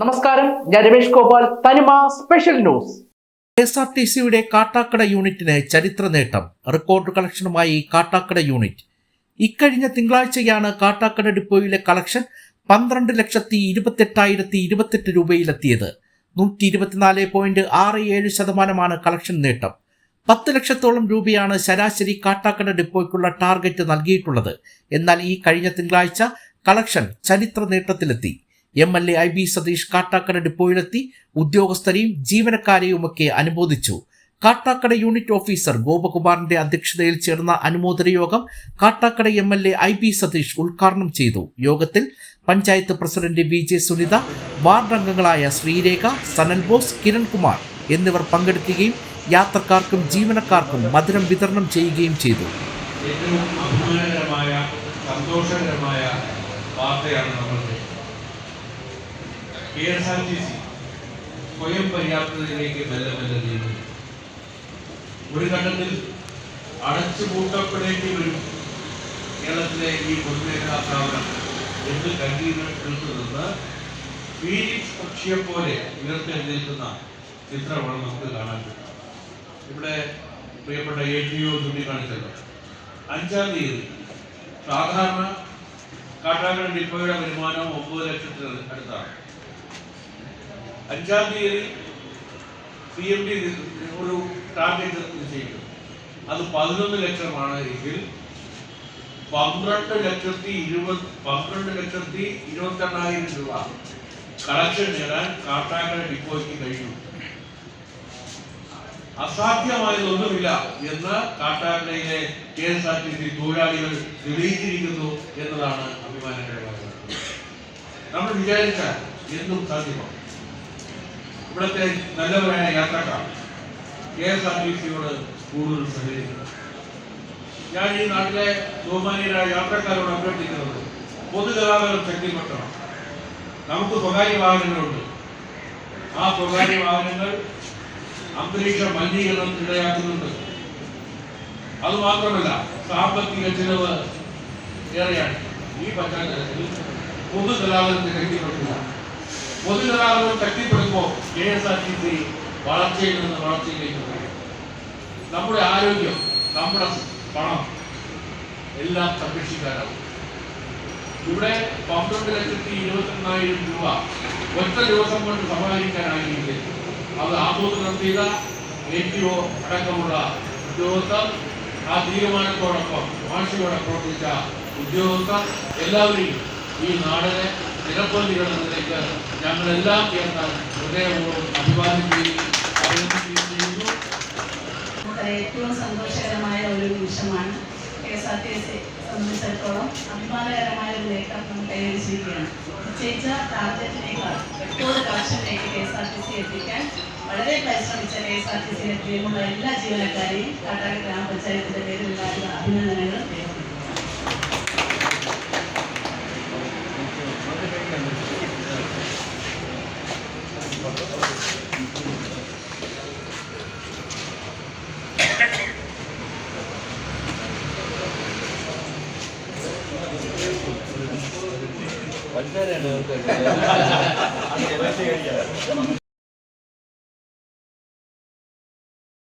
നമസ്കാരം. ഞാൻ Ramesh Gopal. Thanima special news K S R T സിയുടെ കാട്ടാക്കട യൂണിറ്റിന് ചരിത്ര നേട്ടം. റെക്കോർഡ് കളക്ഷനുമായി കാട്ടാക്കട യൂണിറ്റ്. ഇക്കഴിഞ്ഞ തിങ്കളാഴ്ചയാണ് കാട്ടാക്കട ഡിപ്പോയിലെ കളക്ഷൻ പന്ത്രണ്ട് ലക്ഷത്തി ഇരുപത്തെട്ടായിരത്തി ഇരുപത്തെട്ട് രൂപയിലെത്തിയത്. നൂറ്റി ഇരുപത്തിനാല് പോയിന്റ് ആറ് ഏഴ് ശതമാനമാണ് കളക്ഷൻ നേട്ടം. പത്ത് ലക്ഷത്തോളം രൂപയാണ് ശരാശരി കാട്ടാക്കട ഡിപ്പോയ്ക്കുള്ള ടാർഗറ്റ് നൽകിയിട്ടുള്ളത്. എന്നാൽ ഈ കഴിഞ്ഞ തിങ്കളാഴ്ച കളക്ഷൻ ചരിത്ര നേട്ടത്തിലെത്തി. M L A I B Sathish Kattakkada ഡിപ്പോയിലെത്തി. ഉദ്യോഗസ്ഥരെയും ജീവനക്കാരെയുമൊക്കെ അനുമോദിച്ചു. കാട്ടാക്കട യൂണിറ്റ് ഓഫീസർ ഗോപകുമാറിന്റെ അധ്യക്ഷതയിൽ ചേർന്ന അനുമോദന യോഗം Kattakkada M L A I B Sathish ഉദ്ഘാടനം ചെയ്തു. യോഗത്തിൽ panchayat president V J Sunitha ward അംഗങ്ങളായ ശ്രീരേഖ സനൽ ബോസ് കിരൺകുമാർ എന്നിവർ പങ്കെടുക്കുകയും യാത്രക്കാർക്കും ജീവനക്കാർക്കും മധുരം വിതരണം ചെയ്യുകയും ചെയ്തു. സന്തോഷകരമായ സി ഒരു ഘട്ടത്തിൽ അടച്ചുപൂട്ടപ്പെടേണ്ടി വരും കേരളത്തിലെ ഈ പൊതുമേഖലാ സ്ഥാപനം എന്ന് കരുതിയിടത്ത് ഫീനിക്സ് പക്ഷിയെ പോലെ ഉയർത്തെഴുന്നേൽക്കുന്ന ചിത്രമാണ് നമുക്ക് കാണാൻ പറ്റും ഇവിടെ പ്രിയപ്പെട്ട എ ടി ഒ ചൂണ്ടിക്കാണിച്ചല്ലോ. അഞ്ചാം തീയതി സാധാരണ കാട്ടാക്കട ഡിപ്പോയുടെ വരുമാനം ഒമ്പത് ലക്ഷത്തിന് അടുത്താണ്. അഞ്ചാം തീയതി പി എം ഡി ഒരു ടാർഗറ്റ് നിശ്ചയിക്കും അത് പതിനൊന്ന് ലക്ഷമാണ് എങ്കിൽ പന്ത്രണ്ട് ലക്ഷത്തി ഇരുപത് പന്ത്രണ്ട് ലക്ഷത്തി ഇരുപത്തി എണ്ണായിരം രൂപ കളക്ഷൻ നേടാൻ കാട്ടാക്കട ഡിപ്പോയ്ക്ക് കഴിഞ്ഞു അസാധ്യമായതൊന്നുമില്ല എന്ന് കാട്ടാക്കടയിലെ K S R T C തൊഴിലാളികൾ തെളിയിച്ചിരിക്കുന്നു എന്നതാണ് അഭിമാനകരമായ നമ്മൾ വിചാരിച്ചാൽ എന്തും സാധ്യമാണ്. ഇവിടുത്തെ നല്ലവരായ യാത്രക്കാർ കെ എസ് ആർ ടി സിയോട് കൂടുതൽ സഹകരിക്കുന്നു ഞാൻ ഈ നാട്ടിലെ ബഹുമാനീയരായ യാത്രക്കാരോട് അഭ്യർത്ഥിക്കുന്നത് പൊതുഗതാഗതം ശക്തിപ്പെട്ടണം നമുക്ക് സ്വകാര്യ വാഹനങ്ങളുണ്ട്. ആ സ്വകാര്യ വാഹനങ്ങൾ അന്തരീക്ഷ മലിനീകരണം ഇടയാക്കുന്നുണ്ട്. അതുമാത്രമല്ല സാമ്പത്തിക ചിലവ് ഏറെയാണ്. ഈ പശ്ചാത്തലത്തിൽ പൊതുഗതാഗതത്തെ ശക്തിപ്പെടുത്തുക. പൊതുഗതാഗതം ശക്തിപ്പെടുമ്പോൾ K S R T C വളർച്ചയിൽ നിന്ന് വളർച്ചയിലേക്ക് നമ്മുടെ ആരോഗ്യം നമ്മുടെ പണം എല്ലാം സംരക്ഷിക്കാനാവും ഇവിടെ പന്ത്രണ്ട് ലക്ഷത്തി ഇരുപത്തിരണ്ടായിരം രൂപ ഒറ്റ ദിവസം കൊണ്ട് സമാഹരിക്കാനാകില്ലേ അത് ആസൂത്രണം ചെയ്ത എ ടി ഒ അടക്കമുള്ള ഉദ്യോഗസ്ഥർ ആ തീരുമാനത്തോടൊപ്പം വാശിയോടെ പ്രവർത്തിച്ച ഉദ്യോഗസ്ഥർ എല്ലാവരെയും ഈ നാടിനെ നിലപ്പന്തികളുന്നതിലേക്ക് ഞങ്ങളെല്ലാം ചേർന്ന് ഹൃദയപൂർവം അഭിവാദിക്കുകയും അഭിനന്ദിക്കുകയും ചെയ്യുന്നു. ഏറ്റവും സന്തോഷകരമായ ഒരു നിമിഷമാണ്. K S R T C സംബന്ധിച്ചിടത്തോളം അഭിമാനകരമായ ഒരു നേട്ടം നമ്മൾ കൈവരിച്ചിരിക്കുകയാണ് നിശ്ചയിച്ച ടാർഗറ്റിനേക്കാൾ record കളക്ഷനിലേക്ക് K S R T C എത്തിക്കാൻ വളരെ പരിശ്രമിച്ച കെ എസ് ആർ ടി സിയുടെ ടീമുള്ള എല്ലാ ജീവനക്കാരെയും കാട്ടാക്കട ഗ്രാമപഞ്ചായത്തിന്റെ പേരിലുള്ള അഭിനന്ദനങ്ങൾ பஞ்சாயத்து